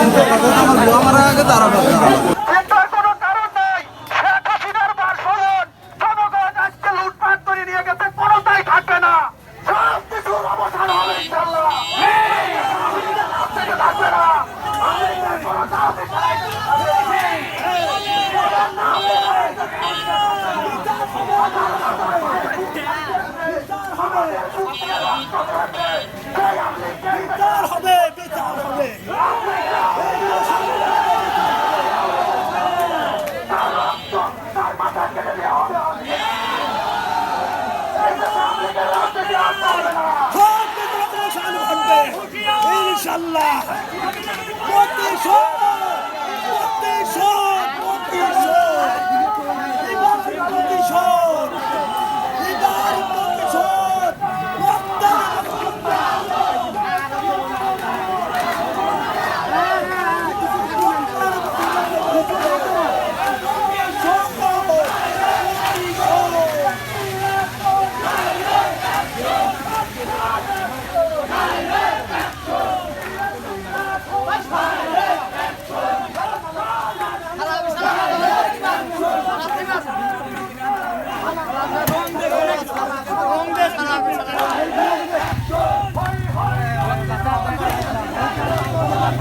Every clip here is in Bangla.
চিন্তার কোনো ইনশাল্লাহ। প্রতিশোধ প্রতিশোধ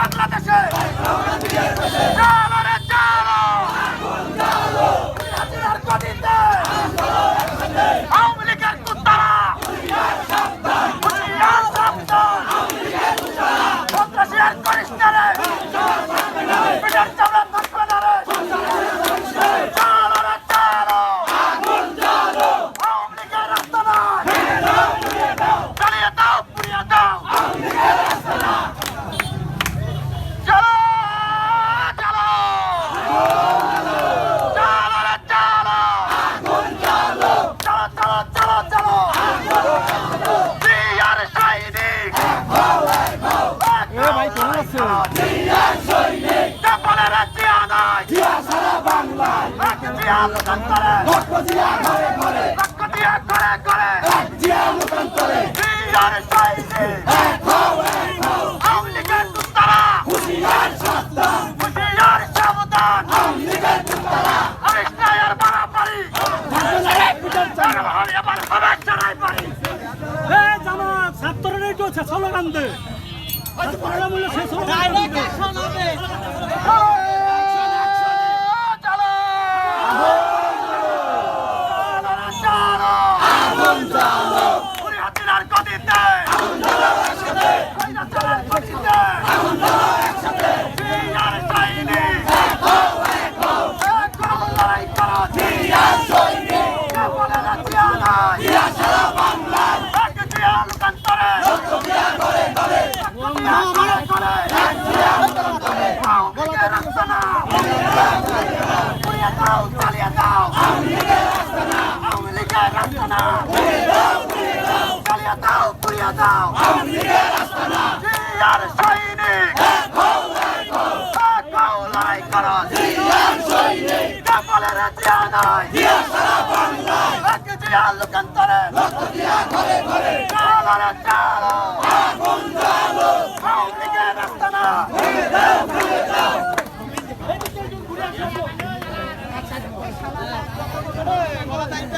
বাংলাদেশে চালো রে চালো হাসিনার গদিতে আওয়ামী লীগের কুত্তারা হুঁশিয়ার সাবধান সন্ত্রাসী না করিস্তারে পিঠের চামড়া থাকবে না রে চালো রে চালো আওয়ামী লীগের রাস্তা নাই চালিয়ে দাও পুড়িয়ে দাও চলো চলো চলো রে চলো চলো চলো চলো চলো জিয়ার সৈনিক এ ভাই কেমন আছে জিয়ার সৈনিক বলে রে জিয়া নাই জিয়া সারা বাংলা জিয়া লোকান্তরে রক্ত দিয়া ঘরে ঘরে রক্ত দিয়া ঘরে ঘরে জিয়া লোকান্তরে জিয়ার সৈনিক আওয়ামী লীগের দুতারা হুশিয়ার সাবধান হুশিয়ার সাবধান আওয়ামী লীগের দুতারা আরেস্টায়ার বাড়াবাড়ি জনগণ এবার হবে চড়াই বাড়ি জামাত ছাত্ররা একটু স্লোগান দে ছাত্ররা বলে সে স্লোগান দে। চলো চলো চলো পুরি হাতিরার গদিতে হাতিরার গদিতে জিয়ার সৈনিক এক হও লড়াই করো জিয়ার সৈনিক বলে না জিয়া নাই জিয়া সারা বাংলার এক জিয়া লোকান্তরে রক্ত দিয়া করে করে করে করে এক জিয়া লোকান্তরে আওয়ামী লীগের রাস্তা না পুড়িয়ে দাও চালিয়ে দাও আওয়ামী লীগের রাস্তা না আওয়ামী লীগের রাস্তা না চালিয়ে দাও। দাও জিয়ার সৈনিক। লড়াই করো। জিয়ার সৈনিক বলে রে জিয়া নাই জিয়া সারা বাংলায় এক জিয়া লোকান্তরে। রক্ত দিয়া ঘরে ঘরে চালো রে চালো আগুন জ্বালো আওয়ামী লীগের রাস্তা না গলা টাইট